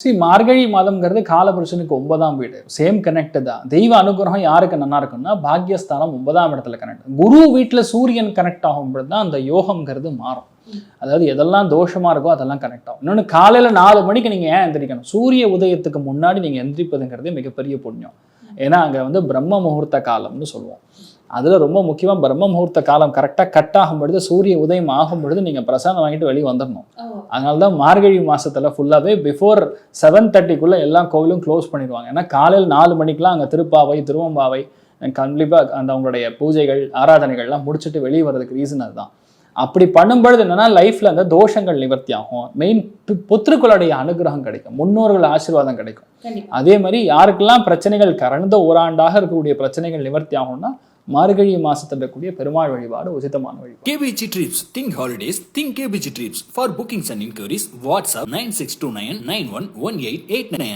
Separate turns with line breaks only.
C மார்கழி மாதம்ங்கிறது காலபுருஷனுக்கு ஒன்பதாம் வீடு சேம் கனெக்ட் தான் தெய்வ அனுகிரகம் யாருக்கு நல்லா இருக்கும்னா பாக்யஸ்தானம் ஒன்பதாம் இடத்துல கனெக்ட் குரு வீட்டுல சூரியன் கனெக்ட் ஆகும்போது தான் அந்த யோகம்ங்கிறது மாறும் அதாவது எதெல்லாம் தோஷமா இருக்கோ அதெல்லாம் கனெக்ட் ஆகும் இன்னொன்று காலையில நாலு மணிக்கு நீங்க ஏன் எந்திரிக்கணும் சூரிய உதயத்துக்கு முன்னாடி நீங்க எந்திரிப்பதுங்கிறது மிகப்பெரிய புண்ணியம் ஏன்னா அங்க வந்து பிரம்ம முகூர்த்த காலம்னு சொல்லுவோம். அதுல ரொம்ப முக்கியமா பிரம்ம முகூர்த்த காலம் கரெக்டா கட் ஆகும் பொழுது சூரிய உதயம் ஆகும் பொழுது நீங்க பிரசாதம் வாங்கிட்டு வெளியே வந்துடணும் அதனால தான் மார்கழி மாசத்துல ஃபுல்லாவே பிஃபோர் செவன் தேர்ட்டிக்குள்ள எல்லா கோவிலும் க்ளோஸ் பண்ணிடுவாங்க. ஏன்னா காலையில் நாலு மணிக்கெல்லாம் அங்க திருப்பாவை திருவம்பாவை கண்டிப்பா அந்த அவங்களுடைய பூஜைகள் ஆராதனைகள்லாம் முடிச்சுட்டு வெளியே வர்றதுக்கு ரீசன் அதுதான். அப்படி பண்ணும்பொழுது என்னன்னா லைஃப்ல அந்த தோஷங்கள் நிவர்த்தி ஆகும் மெயின் புத்திருக்களுடைய அனுகிரகம் கிடைக்கும் முன்னோர்கள் ஆசீர்வாதம் கிடைக்கும் அதே மாதிரி யாருக்கெல்லாம் பிரச்சனைகள் கடந்த ஓராண்டாக இருக்கக்கூடிய பிரச்சனைகள் நிவர்த்தி ஆகும்னா மார்கழி மாசத்துல இருக்கக்கூடிய பெருமாள் வழிபாடு உசிதமான வழிபாடு
KBG Trips. Think holidays. Think KBG Trips. For bookings and inquiries, WhatsApp 9629 911889.